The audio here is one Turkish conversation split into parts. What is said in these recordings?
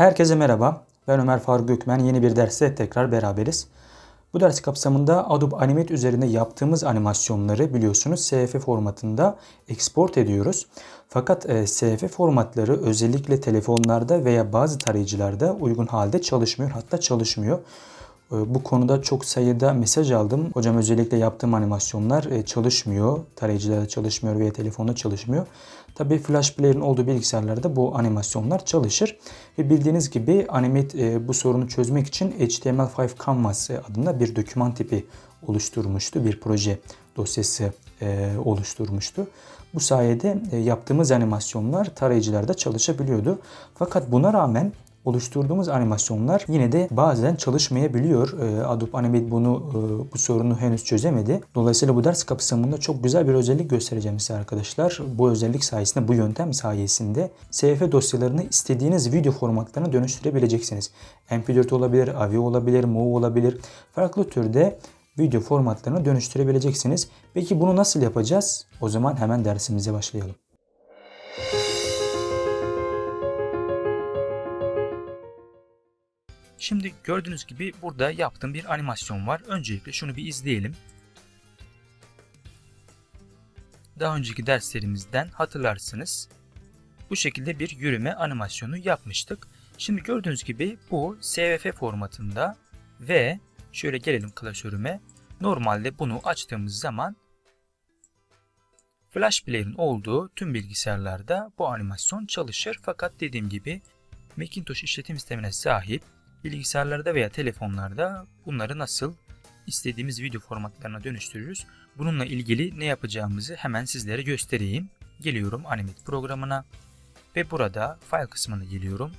Herkese merhaba. Ben Ömer Faruk Gökmen. Yeni bir derste tekrar beraberiz. Bu ders kapsamında Adobe Animate üzerinde yaptığımız animasyonları biliyorsunuz SF formatında export ediyoruz. Fakat e, SF formatları özellikle telefonlarda veya bazı tarayıcılarda uygun halde çalışmıyor. Hatta çalışmıyor. E, Bu konuda çok sayıda mesaj aldım. Hocam özellikle yaptığım animasyonlar e, çalışmıyor. Tarayıcılarda çalışmıyor veya telefonda çalışmıyor. Tabi Flash Player'ın olduğu bilgisayarlarda bu animasyonlar çalışır. Ve bildiğiniz gibi Animate e, bu sorunu çözmek için HTML5 Canvas adında bir doküman tipi oluşturmuştu. Bir proje dosyası e, oluşturmuştu. Bu sayede yaptığımız animasyonlar tarayıcılarda çalışabiliyordu. Fakat buna rağmen oluşturduğumuz animasyonlar yine de bazen çalışmayabiliyor. Ee, Adobe Animate bunu e, bu sorunu henüz çözemedi. Dolayısıyla bu ders kapsamında çok güzel bir özellik göstereceğim size arkadaşlar. Bu özellik sayesinde, bu yöntem sayesinde CF dosyalarını istediğiniz video formatlarına dönüştürebileceksiniz. MP4 olabilir, AVI olabilir, MOV olabilir. Farklı türde video formatlarına dönüştürebileceksiniz. Peki bunu nasıl yapacağız? O zaman hemen dersimize başlayalım. Şimdi gördüğünüz gibi burada yaptığım bir animasyon var. Öncelikle şunu bir izleyelim. Daha önceki derslerimizden hatırlarsınız. Bu şekilde bir yürüme animasyonu yapmıştık. Şimdi gördüğünüz gibi bu SVF formatında ve şöyle gelelim klasörüme. Normalde bunu açtığımız zaman Flash Player'ın olduğu tüm bilgisayarlarda bu animasyon çalışır. Fakat dediğim gibi Macintosh işletim sistemine sahip bilgisayarlarda veya telefonlarda bunları nasıl istediğimiz video formatlarına dönüştürürüz. Bununla ilgili ne yapacağımızı hemen sizlere göstereyim. Geliyorum Animate programına ve burada file kısmına geliyorum.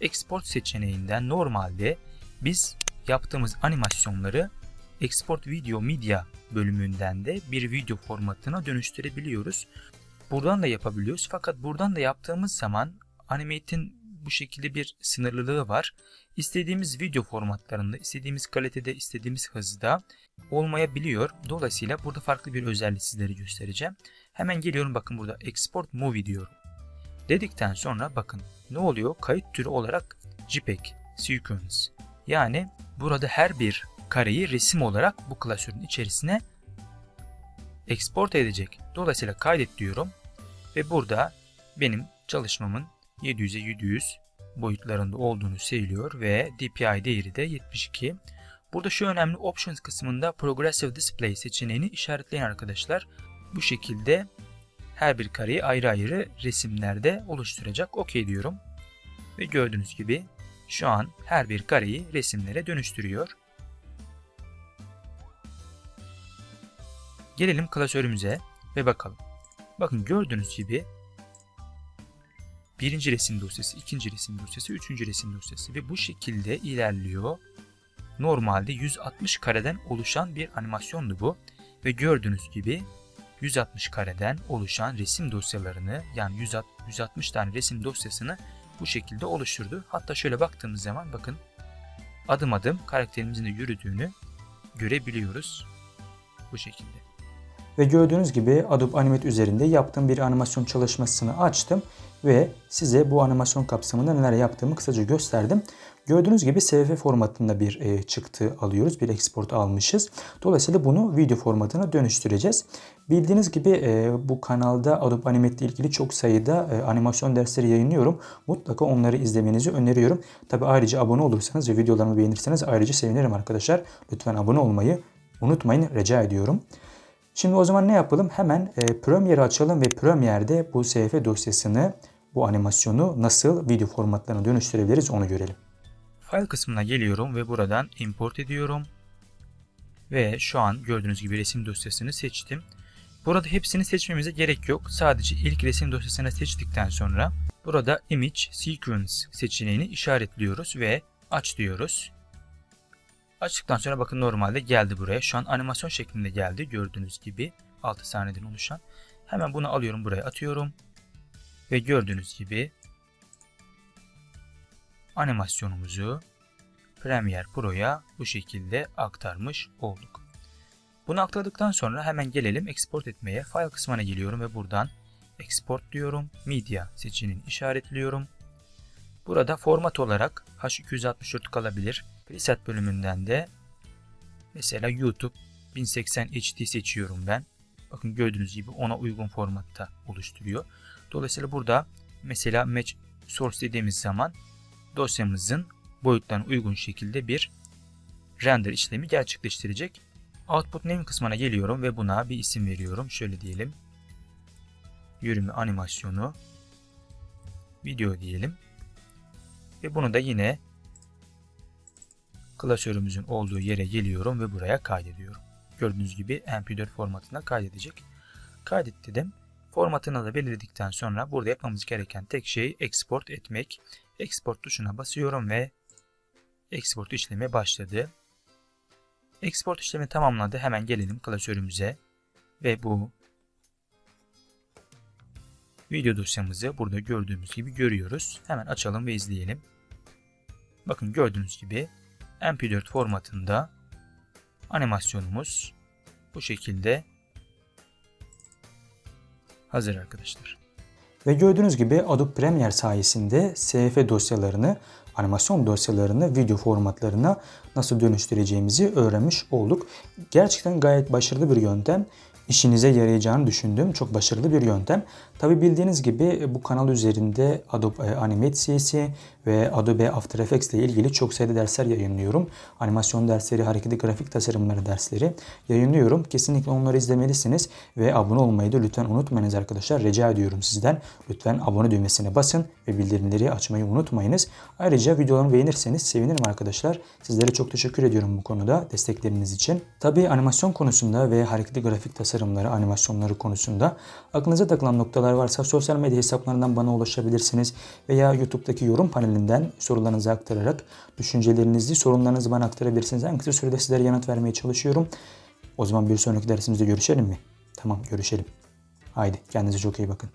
Export seçeneğinden normalde biz yaptığımız animasyonları Export Video Media bölümünden de bir video formatına dönüştürebiliyoruz. Buradan da yapabiliyoruz fakat buradan da yaptığımız zaman Animate'in bu şekilde bir sınırlılığı var. İstediğimiz video formatlarında, istediğimiz kalitede, istediğimiz hızda olmayabiliyor. Dolayısıyla burada farklı bir özellik sizlere göstereceğim. Hemen geliyorum bakın burada Export Movie diyorum. Dedikten sonra bakın ne oluyor? Kayıt türü olarak JPEG, Sequence. Yani burada her bir kareyi resim olarak bu klasörün içerisine export edecek. Dolayısıyla kaydet diyorum ve burada benim çalışmamın 700'e 700 boyutlarında olduğunu söylüyor ve DPI değeri de 72. Burada şu önemli Options kısmında Progressive Display seçeneğini işaretleyin arkadaşlar. Bu şekilde her bir kareyi ayrı ayrı resimlerde oluşturacak. OK diyorum. Ve gördüğünüz gibi şu an her bir kareyi resimlere dönüştürüyor. Gelelim klasörümüze ve bakalım. Bakın gördüğünüz gibi birinci resim dosyası, ikinci resim dosyası, üçüncü resim dosyası ve bu şekilde ilerliyor. Normalde 160 kareden oluşan bir animasyondu bu ve gördüğünüz gibi 160 kareden oluşan resim dosyalarını yani 160 tane resim dosyasını bu şekilde oluşturdu. Hatta şöyle baktığımız zaman bakın adım adım karakterimizin de yürüdüğünü görebiliyoruz bu şekilde. Ve gördüğünüz gibi Adobe Animate üzerinde yaptığım bir animasyon çalışmasını açtım ve size bu animasyon kapsamında neler yaptığımı kısaca gösterdim. Gördüğünüz gibi SF formatında bir e, çıktı alıyoruz. Bir export almışız. Dolayısıyla bunu video formatına dönüştüreceğiz. Bildiğiniz gibi e, bu kanalda Adobe Animate ile ilgili çok sayıda e, animasyon dersleri yayınlıyorum. Mutlaka onları izlemenizi öneriyorum. Tabi ayrıca abone olursanız ve videolarımı beğenirseniz ayrıca sevinirim arkadaşlar. Lütfen abone olmayı unutmayın rica ediyorum. Şimdi o zaman ne yapalım? Hemen e, Premiere'i açalım ve Premiere'de bu SF dosyasını, bu animasyonu nasıl video formatlarına dönüştürebiliriz onu görelim. File kısmına geliyorum ve buradan import ediyorum. Ve şu an gördüğünüz gibi resim dosyasını seçtim. Burada hepsini seçmemize gerek yok. Sadece ilk resim dosyasını seçtikten sonra burada Image Sequence seçeneğini işaretliyoruz ve aç diyoruz. Açtıktan sonra bakın normalde geldi buraya. Şu an animasyon şeklinde geldi gördüğünüz gibi 6 saniyeden oluşan. Hemen bunu alıyorum buraya atıyorum. Ve gördüğünüz gibi animasyonumuzu Premiere Pro'ya bu şekilde aktarmış olduk. Bunu aktardıktan sonra hemen gelelim export etmeye. File kısmına geliyorum ve buradan export diyorum. Media seçeneğini işaretliyorum. Burada format olarak H264 kalabilir. Preset bölümünden de mesela YouTube 1080 HD seçiyorum ben. Bakın gördüğünüz gibi ona uygun formatta oluşturuyor. Dolayısıyla burada mesela match source dediğimiz zaman dosyamızın boyutlarına uygun şekilde bir render işlemi gerçekleştirecek. Output name kısmına geliyorum ve buna bir isim veriyorum. Şöyle diyelim. Yürüme animasyonu video diyelim. Ve bunu da yine klasörümüzün olduğu yere geliyorum ve buraya kaydediyorum. Gördüğünüz gibi MP4 formatına kaydedecek. Kaydet dedim. Formatını da belirledikten sonra burada yapmamız gereken tek şey export etmek. Export tuşuna basıyorum ve export işlemi başladı. Export işlemi tamamladı. Hemen gelelim klasörümüze ve bu video dosyamızı burada gördüğümüz gibi görüyoruz. Hemen açalım ve izleyelim. Bakın gördüğünüz gibi MP4 formatında animasyonumuz bu şekilde hazır arkadaşlar. Ve gördüğünüz gibi Adobe Premiere sayesinde CF dosyalarını, animasyon dosyalarını video formatlarına nasıl dönüştüreceğimizi öğrenmiş olduk. Gerçekten gayet başarılı bir yöntem. İşinize yarayacağını düşündüğüm çok başarılı bir yöntem. Tabi bildiğiniz gibi bu kanal üzerinde Adobe Animate CC ve Adobe After Effects ile ilgili çok sayıda dersler yayınlıyorum. Animasyon dersleri, hareketli grafik tasarımları dersleri yayınlıyorum. Kesinlikle onları izlemelisiniz ve abone olmayı da lütfen unutmayınız arkadaşlar. Rica ediyorum sizden. Lütfen abone düğmesine basın ve bildirimleri açmayı unutmayınız. Ayrıca videolarımı beğenirseniz sevinirim arkadaşlar. Sizlere çok teşekkür ediyorum bu konuda destekleriniz için. Tabi animasyon konusunda ve hareketli grafik tasarımları, animasyonları konusunda aklınıza takılan noktalar varsa sosyal medya hesaplarından bana ulaşabilirsiniz veya YouTube'daki yorum panelinden sorularınızı aktararak düşüncelerinizi, sorunlarınızı bana aktarabilirsiniz. En kısa sürede sizlere yanıt vermeye çalışıyorum. O zaman bir sonraki dersimizde görüşelim mi? Tamam görüşelim. Haydi kendinize çok iyi bakın.